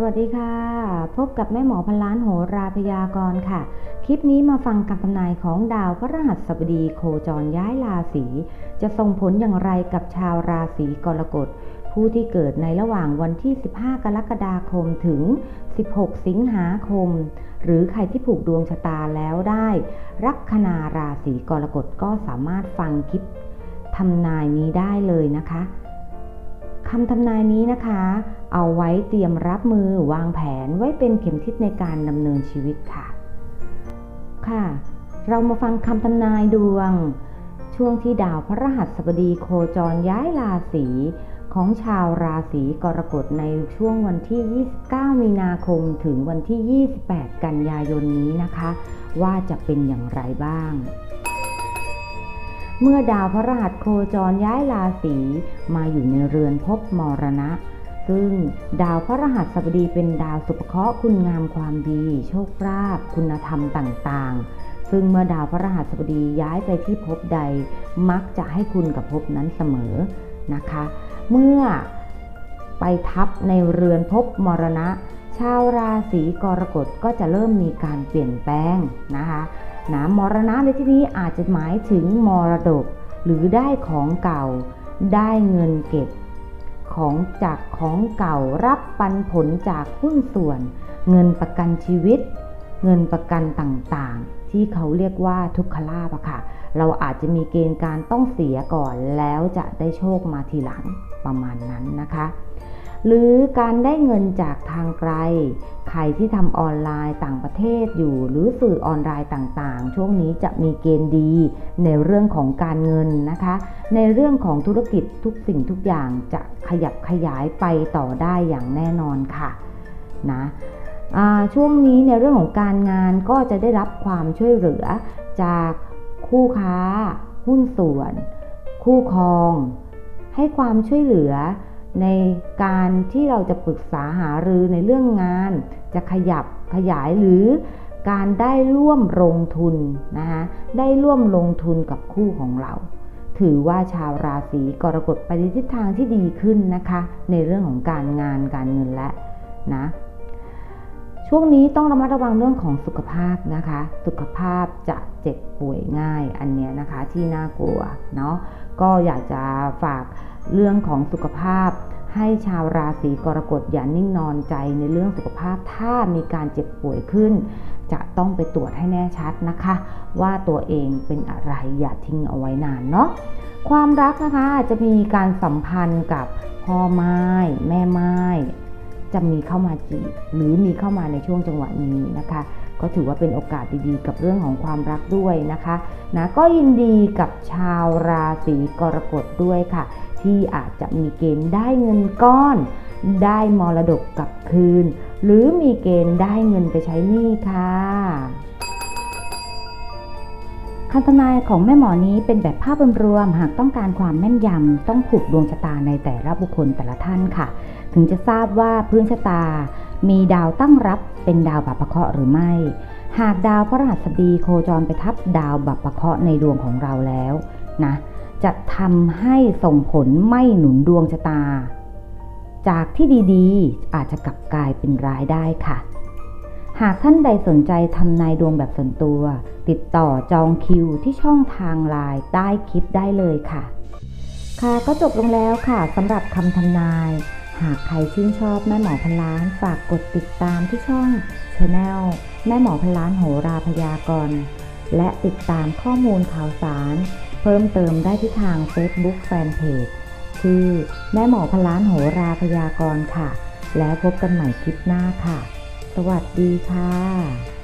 สวัสดีค่ะ พบกับแม่หมอพันล้านโหราพยากรณ์ค่ะ คลิปนี้มาฟังคำทำนายของดาวพระรหัสบดีโคจรย้ายราศีจะส่งผลอย่างไรกับชาวราศีกรกฎ ผู้ที่เกิดในระหว่างวันที่ 15 กรกฎาคมถึง 16 สิงหาคม หรือใครที่ผูกดวงชะตาแล้วได้ ลัคนาราศีกรกฎก็สามารถฟังคลิปทำนายนี้ได้เลยนะคะ คำทำนายนี้นะคะ เอาไว้เตรียมรับมือวางแผนไว้เป็นเข็มทิศในการดำเนินชีวิตค่ะ ค่ะ เรามาฟังคำทำนายดวง ช่วงที่ดาวพระรหัสบดีโคจรย้ายราศีของชาวราศีกรกฎในช่วงวันที่ 29 มีนาคมถึงวันที่ 28 กันยายนนี้นะคะ ว่าจะเป็นอย่างไรบ้าง เมื่อดาวพระรหัสโคจรย้ายราศีมาอยู่ในเรือนภพมรณะ ซึ่งดาวพระรหัสบดีเป็นดาวสุภเคราะห์คุณงามความดี โชคลาภคุณธรรมต่างๆ ซึ่งเมื่อดาวพระรหัสบดีย้ายไปที่ภพใด มักจะให้คุณกับภพนั้นเสมอนะคะ เมื่อไปทับในเรือนภพมรณะ ชาวราศีกรกฎก็จะเริ่มมีการเปลี่ยนแปลงนะคะ นะมรณะในที่นี้อาจจะหมายถึงมรดก หรือได้ของเก่า ได้เงินเก็บ ของจากของเก่ารับปันผลจากหุ้นส่วน เงินประกันชีวิต เงินประกันต่างๆ ที่เขาเรียกว่าทุกขลาภอะค่ะ เราอาจจะมีเกณฑ์การต้องเสียก่อนแล้วจะได้โชคมาทีหลังประมาณนั้นนะคะ หรือการได้เงินจากทางไกล ใครที่ทำออนไลน์ต่างประเทศอยู่ หรือสื่อออนไลน์ต่างๆ ช่วงนี้จะมีเกณฑ์ดี ในเรื่องของการเงินนะคะ ในเรื่องของธุรกิจทุกสิ่งทุกอย่างจะขยับขยายไปต่อได้อย่างแน่นอนค่ะนะช่วงนี้ในเรื่องของการงานก็จะได้รับความช่วยเหลือจากคู่ค้า หุ้นส่วน คู่ครอง ให้ความช่วยเหลือ ในการที่เราจะปรึกษาหารือในเรื่องงาน จะขยับขยายหรือการได้ร่วมลงทุนนะคะได้ร่วมลงทุนกับคู่ของเรา ถือว่าชาวราศีกรกฎไปในทิศทางที่ดีขึ้นนะคะ ในเรื่องของการงานการเงินและนะ ช่วงนี้ต้องระมัดระวังเรื่องของสุขภาพนะคะ สุขภาพจะเจ็บป่วยง่ายอันเนี้ยนะคะที่น่ากลัวเนาะก็อยากจะฝากเรื่องของสุขภาพ ให้ชาวราศีกรกฎอย่านิ่งนอนใจในเรื่องสุขภาพถ้ามีการเจ็บป่วยขึ้น จะต้องไปตรวจให้แน่ชัดนะคะ ว่าตัวเองเป็นอะไรอย่าทิ้งเอาไว้นานเนาะความรักนะคะจะมีการสัมพันธ์กับพ่อไม้แม่ไม้ จะมีเข้ามาจีบหรือมีเข้ามาในช่วงจังหวะนี้นะคะ ก็ถือว่าเป็นโอกาสดีๆ กับเรื่องของความรักด้วยนะคะนะก็ยินดีกับชาวราศีกรกฎด้วยค่ะ ที่อาจจะมีเกณฑ์ได้เงินก้อน ได้มรดกกลับคืน หรือมีเกณฑ์ได้เงินไปใช้หนี้ค่ะคำทำนายของแม่หมอนี้เป็นแบบภาพรวมหากต้องการความแม่นยำต้องผูกดวงชะตาในแต่ละบุคคลแต่ละท่านค่ะ ถึงจะทราบว่าพื้นชะตา มีดาวตั้งรับเป็นดาวบัพเคราะห์หรือไม่ หากดาวพระรหัสบดีโคจรไปทับดาวบัพเคราะห์ในดวงของเราแล้วนะจะทำให้ส่งผลไม่หนุนดวงชะตา จากที่ดีๆ อาจจะกลับกลายเป็นร้ายได้ค่ะ หากท่านใดสนใจทำนายดวงแบบส่วนตัว ติดต่อจองคิวที่ช่องทางไลน์ใต้คลิปได้เลยค่ะ ค่ะก็จบลงแล้วค่ะสำหรับคำทำนาย หากใครชื่นชอบแม่หมอพันล้านฝากกดติดตามที่ช่องช anel แม่หมอพันล้านโหราพยากรณ์และติดตามข้อมูลข่าวสาร เพิ่มเติมได้ที่ทาง Facebook Fanpage คือแม่หมอพนล้านโหราพยากรณ์ค่ะ แล้วพบกันใหม่คลิปหน้าค่ะ สวัสดีค่ะ